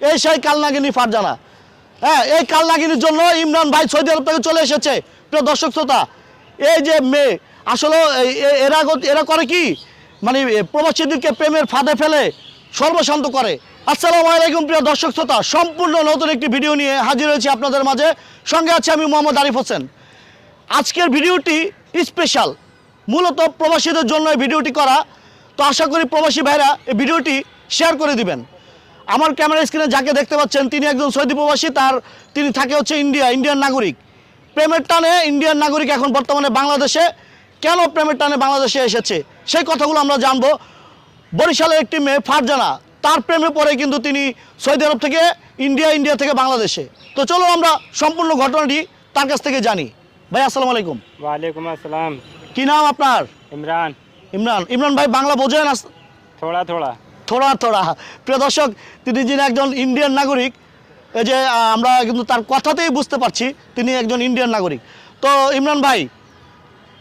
এই সেই কালনাগিনী ফারজানা। হ্যাঁ এই কালনাগিনীর জন্য ইমরান ভাই সৌদি আরব থেকে চলে এসেছে। প্রিয় দর্শক, শ্রোতা, এই যে মেয়ে, আসলে এরা এরা করে কি? মানে প্রবাসীদেরকে প্রেমের ফাঁদে ফেলে, সর্বশান্ত করে। আসসালামু আলাইকুম, প্রিয় দর্শক, শ্রোতা। সম্পূর্ণ নতুন একটি ভিডিও নিয়ে হাজির হয়েছি আপনাদের মাঝে। সঙ্গে আছে আমি মোহাম্মদ আরিফ হোসেন। আজকের ভিডিওটি স্পেশাল। মূলত প্রবাসীদের জন্য এই ভিডিওটি করা। তো আশা করি প্রবাসী ভাইরা এই ভিডিওটি শেয়ার করে দিবেন। আমার ক্যামেরা স্ক্রিনে যাকে দেখতে পাচ্ছেন তিনি একজন সৌদি প্রবাসী তার তিনি থাকে হচ্ছে ইন্ডিয়া ইন্ডিয়ান নাগরিক। প্রেমের টানে ইন্ডিয়ান নাগরিক এখন বর্তমানে বাংলাদেশে। কেন প্রেমের টানে বাংলাদেশে এসেছে? সেই কথাগুলো আমরা জানব। বরিশালের একটি মেয়ে ফারজানা তার প্রেমে পরে কিন্তু তিনি সৌদি আরব থেকে ইন্ডিয়া ইন্ডিয়া থেকে বাংলাদেশে। তো চলো আমরা সম্পূর্ণ ঘটনাটি তার কাছ থেকে জানি। ভাই আসসালামু আলাইকুম। ওয়ালাইকুম আসসালাম। কি নাম আপনার? ইমরান। ইমরান। ইমরান ভাই বাংলা বোঝেন থোড়া থোড়া। থোড়া থোড়া প্রিয় দর্শক তিনি যিনি একজন ইন্ডিয়ান নাগরিক এই যে আহ, আমরা কিন্তু তার কথাতেই বুঝতে পারছি তিনি একজন ইন্ডিয়ান নাগরিক তো ইমরান ভাই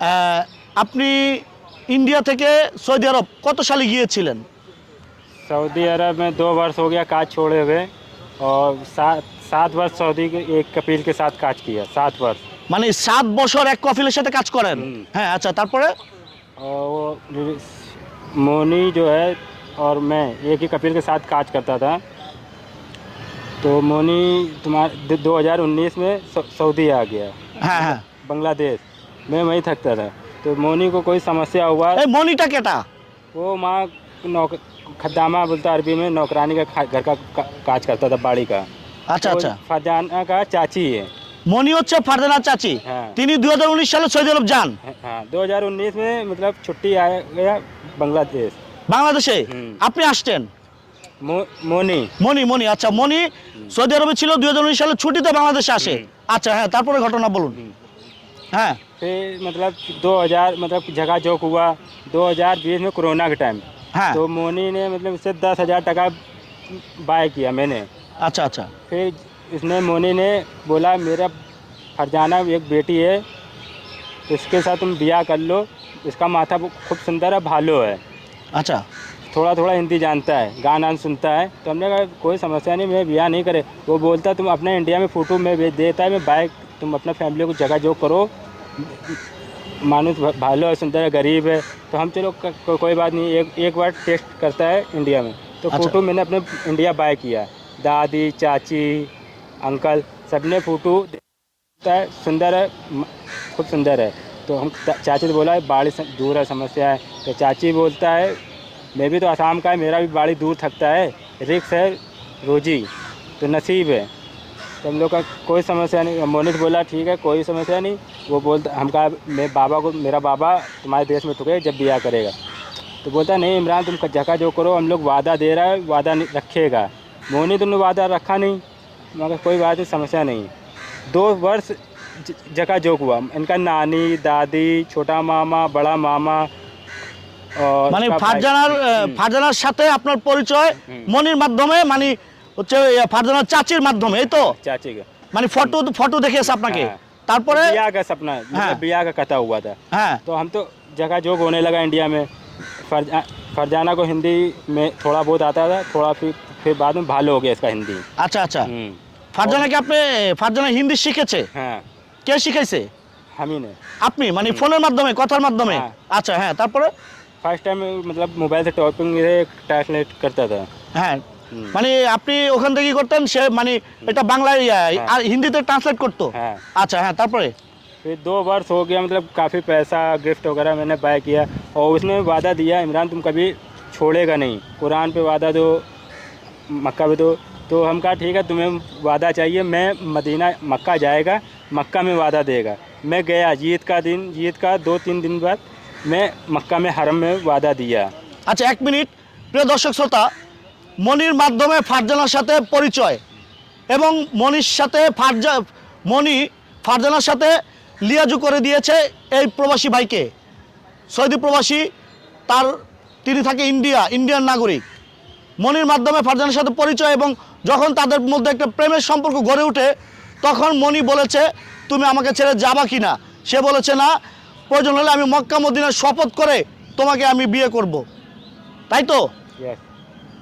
আহ, আপনি ইন্ডিয়া থেকে সৌদি আরব কত সালে গিয়েছিলেন सऊदी अरब में दो वर्ष हो गया काज छोड़े हुए और सात सात वर्ष सऊदी के एक कपील के साथ काज किया सात वर्ष মানে সাত বছর এক কফিলের সাথে কাজ করেন হুম। হ্যাঁ আচ্ছা তারপরে और वो मोनी जो है और मैं एक ही कपील के साथ काज करता था तो मोनी तुम्हारे दो हज़ार उन्नीस में सऊ- सऊदी आ गया হ্যাঁ হ্যাঁ बांग्लादेश मैं वहीं थकता था तो मोनी को कोई समस्या हुआ এই মনিটা কেটা वो माँ नौक खदामा बोलता अरबी में नौकरानी का खा- घर का का- काज करता था बाड़ी का আচ্ছা আচ্ছা वो फरजाना का चाची है মনি হচ্ছে ফারজানা চাচি হ্যাঁ। তিনি দুই সালে সৌদি আরব যান हाँ 2019 में मतलब छुट्टी आया गया बांग्लादेश বাংলাদেশে হুম। আপনি আসছেন मो, मोनी মনি মনি আচ্ছা মনি সৌদি আরবে ছিল দুই সালে ছুটিতে বাংলাদেশে আসে আচ্ছা হ্যাঁ তারপরে ঘটনা বলুন হ্যাঁ फिर मतलब 2000 मतलब जगह जोक हुआ 2020 में कोरोना के टाइम হ্যাঁ तो मोनी ने मतलब उससे दस हज़ार टका बाय किया मैंने আচ্ছা আচ্ছা फिर इसने मोनी ने बोला मेरा फरजाना एक बेटी है इसके साथ तुम ब्याह कर लो इसका माथा वो खूब सुंदर है भालो है अच्छा। थोड़ा थोड़ा हिंदी जानता है गाना सुनता है तो हमने कहा कोई समस्या नहीं मैं ब्याह नहीं करे। वो बोलता तुम अपने इंडिया में फ़ोटो में भेज देता है मैं बाइक तुम अपना फैमिली को जगह जो करो मानुस भालो है सुंदर है गरीब है। तो हम चलो को, कोई बात नहीं एक एक बार टेस्ट करता है इंडिया में। तो अच्छा। फ़ोटो मैंने अपने इंडिया बाय किया। दादी चाची अंकल सबने फ़ोटो है सुंदर है खूब सुंदर है। तो हम चाची से बोला है बाढ़ दूर है समस्या है। तो चाची बोलता है, मैं भी तो आसाम का है, मेरा भी बाड़ी दूर थकता है, रिक्स है रोजी तो नसीब है। तो हम लोग का कोई समस्या नहीं मोनित बोला, ठीक है, कोई समस्या नहीं। वो बोलता, हम कहा मैं बाबा को, मेरा बाबा तुम्हारे देश में ठुके जब ब्याह करेगा। तो बोलता, नहीं इमरान, तुम जगह जो करो, हम लोग वादा दे रहा है, वादा रखेगा। मोनी, तुमने वादा रखा नहीं? मगर कोई बात नहीं, समस्या नहीं। दो वर्ष जगह जोक हुआ, इनका नानी, दादी, छोटा मामा, बड़ा मामा মানে इसका भाई- ফারজানার আহ, হুম, ফারজানার সাথে আপনার পরিচয় হুম। মনির মাধ্যমে মানে হচ্ছে ইয়ে, ফারজানার চাচির মাধ্যমে এই তো चाची का মানে ফটো ফটো দেখেছে আপনাকে हाँ। তারপরে ब्याह का सपना हाँ। मतलब ब्याह का कथा हुआ था হ্যাঁ तो हम तो जगह जोग होने लगा इंडिया में फरजा, फरजाना को हिंदी में थोड़ा बहुत आता था थोड़ा फिर फिर बाद में भालो हो गया इसका हिंदी আচ্ছা আচ্ছা हम्म, ফারজানাকে আপনি ফারজানা হিন্দি শিখেছে हाँ কে শিখাইছে हम ही ने আপনি মানে ফোনের মাধ্যমে কথার মাধ্যমে হ্যাঁ। আচ্ছা হ্যাঁ তারপরে फर्स्ट टाइम मतलब मोबाइल से टॉपिंग से ट्रांसलेट करता था হ্যাঁ হুম। মানে আপনি ওখান থেকে কি করতেন সে মানে এটা বাংলায় ইয়া, হ্যাঁ। আর হিন্দিতে ট্রান্সলেট করতো हाँ আচ্ছা হ্যাঁ তারপরে फिर दो वर्ष हो गया मतलब काफ़ी पैसा गिफ्ट वगैरह मैंने बाय किया और उसने वादा दिया इमरान तुम कभी छोड़ेगा नहीं कुरान पे वादा दो मक्का पे दो तो हम कहा ठीक है तुम्हें वादा चाहिए मैं मदीना मक्का जाएगा मक्का में वादा देगा मैं गया जीत का दिन जीत का दो तीन दिन बाद मैं मक्का में हरम में वादा दिया আচ্ছা এক মিনিট প্রিয় দর্শক শ্রোতা মনির মাধ্যমে ফারজানার সাথে পরিচয় এবং মনির সাথে ফারজা মনি ফারজানার সাথে লিয়াজু করে দিয়েছে এই প্রবাসী ভাইকে সৌদি প্রবাসী তার তিনি থাকে ইন্ডিয়া ইন্ডিয়ান নাগরিক মনির মাধ্যমে ফারজানের সাথে পরিচয় এবং যখন তাদের মধ্যে একটা প্রেমের সম্পর্ক গড়ে ওঠে তখন মনি বলেছে তুমি আমাকে ছেড়ে যাবা কি না সে বলেছে না প্রয়োজন হলে আমি মক্কা মদিনার শপথ করে তোমাকে আমি বিয়ে করব। তাই তো?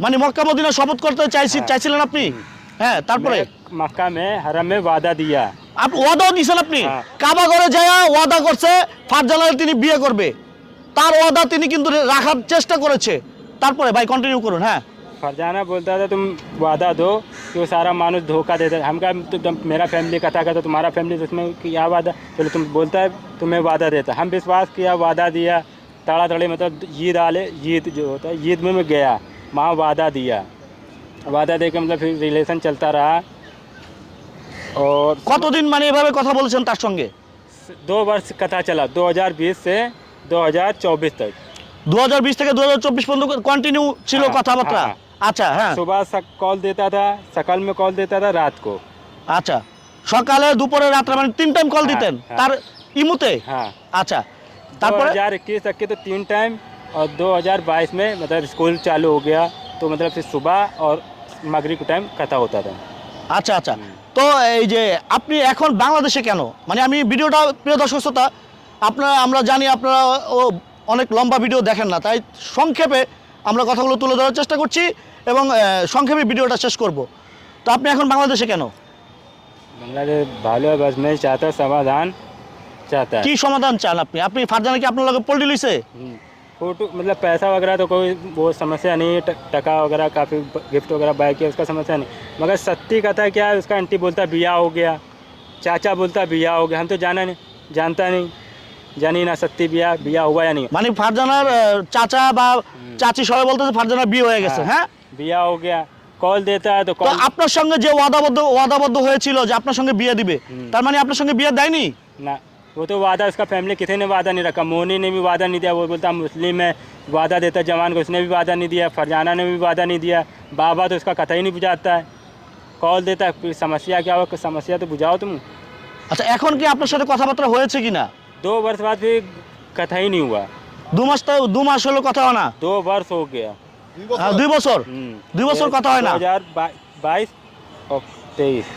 মানে মক্কা মদিনা শপথ করতে চাইছি হ্যাঁ। চাইছিলেন আপনি? হ্যাঁ তারপরে? মক্কা মে হারামে ওয়াদা দিয়া। আপনি ওয়াদাও দিয়েছেন আপনি? হ্যাঁ। কাবা ঘরে যায় ওয়াদা করছে ফারজালাল তিনি বিয়ে করবে। তার ওয়াদা তিনি কিন্তু রাখার চেষ্টা করেছে। তারপরে ভাই কন্টিনিউ করুন হ্যাঁ। ফারজানা বলতে তুমি ওয়াদা দো वो सारा मानुष धोखा देता है हम कहा तो तुम मेरा फैमिली कथा का तो तुम्हारा फैमिली तो उसमें क्या वादा चलो तुम बोलता है तुम्हें वादा देता हम विश्वास किया वादा दिया तड़ा तड़ी मतलब ईद आले ईद जो होता है ईद में मैं गया वहाँ वादा दिया वादा दे के मतलब फिर रिलेशन चलता रहा और কতদিন মানে এভাবে কথা বলেছেন তার সঙ্গে दो वर्ष कथा चला 2020 से 2024 तक দু থেকে দু পর্যন্ত কন্টিনিউ ছিল হ্যাঁ, কথাবার্তা হ্যাঁ। আচ্ছা হ্যাঁ सुबह सक कॉल देता था सकल में कॉल देता था रात को আচ্ছা সকালে দুপুরে রাত্রে মানে তিন টাইম কল হ্যাঁ, দিতেন হ্যাঁ। তার ইমুতে हाँ আচ্ছা তারপরে 2021 तक के तो तीन टाइम और 2022 में मतलब स्कूल चालू हो गया तो मतलब फिर सुबह और मगरिब के टाइम कथा होता था আচ্ছা আচ্ছা তো এই যে আপনি এখন বাংলাদেশে কেন মানে আমি ভিডিওটা প্রিয় দর্শক শ্রোতা আপনারা আমরা জানি আপনারা ও অনেক লম্বা ভিডিও দেখেন না তাই সংক্ষেপে আমরা কথাগুলো তুলে ধরার চেষ্টা করছি এবং আহ, সংক্ষেপে ভিডিওটা শেষ করব তো আপনি এখন বাংলাদেশে কেন बांग्लादेश भालो है बस मैं चाहता समाधान चाहता है কি সমাধান চান আপনি আপনি ফারজানা কি আপনার লগে পল্টি লইছে हम्म। फोटो मतलब पैसा वगैरह तो कोई वो समस्या नहीं है ट- टका वगैरह काफ़ी गिफ्ट वगैरह बाय किया उसका समस्या नहीं मगर सत्य कथा क्या है उसका आंटी बोलता बिया हो गया चाचा बोलता बिया हो गया हम तो जाना नहीं जानता नहीं जानी ना सत्य बिया बिया हुआ या नहीं মানে ফারজানার আহ, চাচা বা চাচি সবাই বলতেছে ফারজানার বিয়ে হয়ে গেছে হ্যাঁ बिया हो गया कॉल देता है तो তো कॉल আপনার সঙ্গে যে ওয়াদাবদ্ধ ওয়াদাবদ্ধ হয়েছিল যে আপনার সঙ্গে বিয়ে দিবে হুম। তার মানে আপনার সঙ্গে বিয়ে দেয়নি ना वो तो वादा उसका फैमिली किसी ने वादा नहीं रखा मोनी ने भी वादा नहीं दिया वो बोलता मुस्लिम है वादा देता जवान को उसने भी वादा नहीं दिया फरजाना ने भी वादा नहीं दिया बाबा तो उसका कथा ही नहीं बुझाता है कॉल देता है फिर समस्या क्या हो समस्या तो बुझाओ तुम আচ্ছা এখন কি আপনার সাথে কথাবার্তা হয়েছে কিনা दो वर्ष बाद फिर कथा ही नहीं हुआ দু মাস তো দু মাস হলো কথা হয় না दो वर्ष हो गया আহ, দুই বছর हम्म। দুই বছর কথা হয় না दो हजार बाईस और तेईस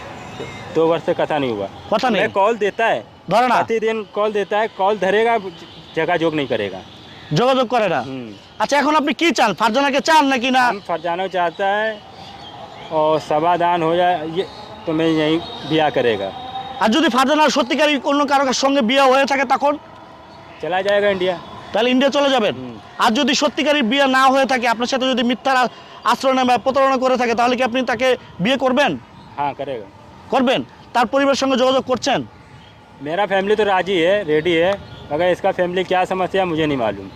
दो वर्ष से कथा नहीं हुआ কথা নেই मैं कॉल देता है ধরে না प्रतिदिन कॉल देता है कॉल धरेगा जगह जोग नहीं करेगा যোগাযোগ করে না हम्म। আচ্ছা এখন আপনি কি চান ফারজানাকে চান নাকি না हम फरजाना चाहता है और समाधान हो जाए ये तो मैं यहीं ब्याह करेगा আর যদি ফারজানার সত্যিকারই অন্য কারো সঙ্গে বিয়ে হয়ে থাকে তখন चला जाएगा इंडिया তাহলে ইন্ডিয়া চলে যাবেন হুম। আর যদি সত্যিকারী বিয়ে না হয়ে থাকে আপনার সাথে যদি মিথ্যার আ- আশ্রয় নেয় বা প্রতারণা করে থাকে তাহলে কি আপনি তাকে বিয়ে করবেন हाँ करेगा করবেন তার পরিবারের সঙ্গে যোগাযোগ করছেন मेरा फैमिली तो राजी है रेडी है मगर इसका फैमिली क्या समस्या है मुझे नहीं मालूम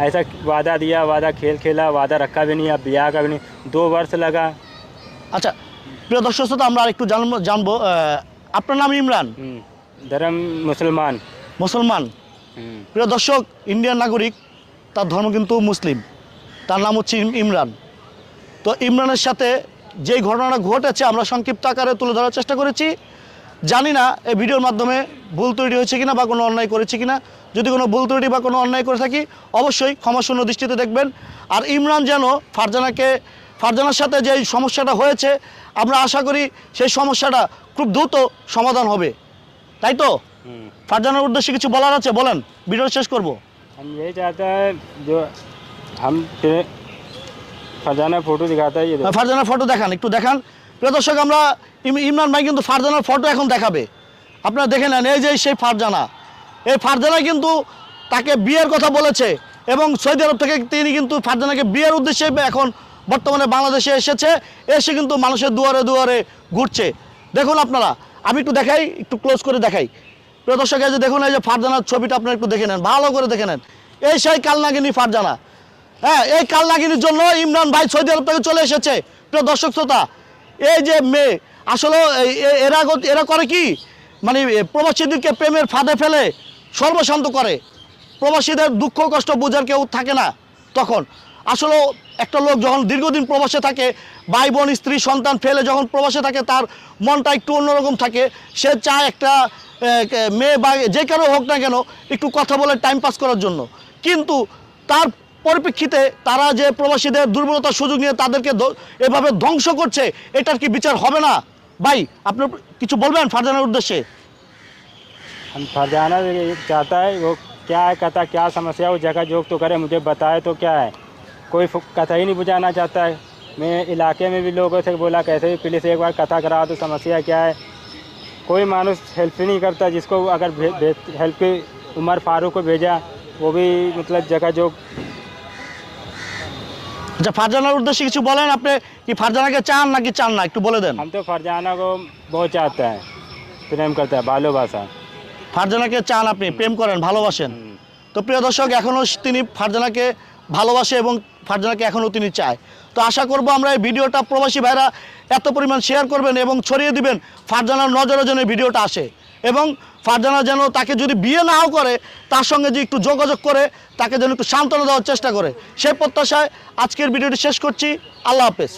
ऐसा वादा दिया वादा खेल खेला वादा रखा भी नहीं अब ब्याह का भी नहीं दो वर्ष लगा আচ্ছা প্রিয় দর্শক শ্রোতা আমরা আরেকটু জানবো জানবো আহ, আপনার নাম ইমরান हम्म, धर्म मुसलमान মুসলমান हम्म, প্রিয় দর্শক, ইন্ডিয়ান নাগরিক, তার ধর্ম কিন্তু মুসলিম। তার নাম হচ্ছে ইমরান। তো ইমরানের সাথে যে ঘটনাটা ঘটেছে, আমরা সংক্ষিপ্ত আকারে তুলে ধরার চেষ্টা করেছি। জানি না এই ভিডিওর মাধ্যমে ভুল তৈরি হয়েছে কিনা বা কোনো অন্যায় করেছে কিনা। যদি কোনো ভুল তৈরি বা কোনো অন্যায় করে থাকি, অবশ্যই ক্ষমাশূন্য দৃষ্টিতে দেখবেন। আর ইমরান যেন ফারজানাকে, ফারজানার সাথে যে সমস্যাটা হয়েছে, আমরা আশা করি সেই সমস্যাটা খুব দ্রুত সমাধান হবে। তাই তো? ফারজানার উদ্দেশ্যে কিছু বলার আছে বলেন ভিডিও শেষ করব हम यही चाहते हैं जो हम फिर फरजाना फोटो दिखाता है ये देखो। ফারজানার ফটো দেখান একটু দেখান প্রিয় দর্শক আমরা ইম- ইমরান ভাই কিন্তু ফারজানার ফটো এখন দেখাবে আপনারা দেখে নেন এই যে সেই ফারজানা এই ফারজানা কিন্তু তাকে বিয়ের কথা বলেছে এবং সৌদি আরব থেকে তিনি কিন্তু ফারজানাকে বিয়ের উদ্দেশ্যে এখন বর্তমানে বাংলাদেশে এসেছে এসে কিন্তু মানুষের দুয়ারে দুয়ারে ঘুরছে দেখুন আপনারা আমি একটু দেখাই একটু ক্লোজ করে দেখাই প্রিয় দর্শক, এই যে দেখুন, এই যে ফারজানার ছবিটা আপনারা একটু দেখে নেন, ভালো করে দেখে নেন। এই সেই কালনাগিনী ফারজানা। হ্যাঁ এই কালনাগিনীর জন্য ইমরান ভাই সৌদি আরব থেকে চলে এসেছে। প্রিয় দর্শক, শ্রোতা, এই যে মেয়ে, আসলে এরা এরা করে কি? মানে প্রবাসীদেরকে প্রেমের ফাঁদে ফেলে, সর্বশান্ত করে। প্রবাসীদের দুঃখ, কষ্ট বোঝার কেউ থাকে না তখন। আসলে একটা লোক যখন দীর্ঘদিন প্রবাসে থাকে ভাই বোন স্ত্রী, সন্তান ফেলে যখন প্রবাসে থাকে, তার মনটা একটু অন্যরকম থাকে। সে চায় একটা মেয়ে বা যে কারো হোক না কেন একটু কথা বলে টাইম পাস করার জন্য কিন্তু তার পরিপ্রেক্ষিতে তারা যে প্রবাসীদের দুর্বলতার সুযোগ নিয়ে তাদেরকে ধ্ব- এভাবে ধ্বংস করছে এটার কি বিচার হবে না ভাই আপনি কিছু বলবেন ফারজানের উদ্দেশ্যে हम फरजाना ये चाहता है वो क्या है कहता क्या समस्या है, वो जगह जोग तो करे मुझे बताए तो क्या है कोई फु- कथा ही नहीं बुझाना चाहता है मैं इलाके में भी लोगों से बोला कैसे भी पुलिस एक बार कथा करा तो समस्या क्या है कोई मानुस हेल्प ही नहीं करता जिसको अगर भे- भे- हेल्प की उमर फारूक को भेजा वो भी मतलब जगह जो আচ্ছা ফারজানার উদ্দেশ্যে কিছু বলেন আপনি কি ফারজানাকে চান নাকি চান না একটু বলে দেন हम तो फरजाना को बहुत चाहते हैं प्रेम करता है बालो भाषा ফারজানাকে চান আপনি প্রেম করেন ভালোবাসেন তো প্রিয় দর্শক এখনও তিনি ফারজানাকে ভালোবাসে এবং ফারজানাকে এখনও তিনি চায় তো আশা করব আমরা এই ভিডিওটা প্রবাসী ভাইরা এত পরিমাণ শেয়ার করবেন এবং ছড়িয়ে দিবেন। ফারজানার নজরে যেন ভিডিওটা আসে। এবং ফারজানা যেন তাকে যদি বিয়ে নাও করে, তার সঙ্গে যে একটু যোগাযোগ করে, তাকে যেন একটু সান্ত্বনা দেওয়ার চেষ্টা করে। সেই প্রত্যাশায় আজকের ভিডিওটি শেষ করছি। আল্লাহ হাফেজ।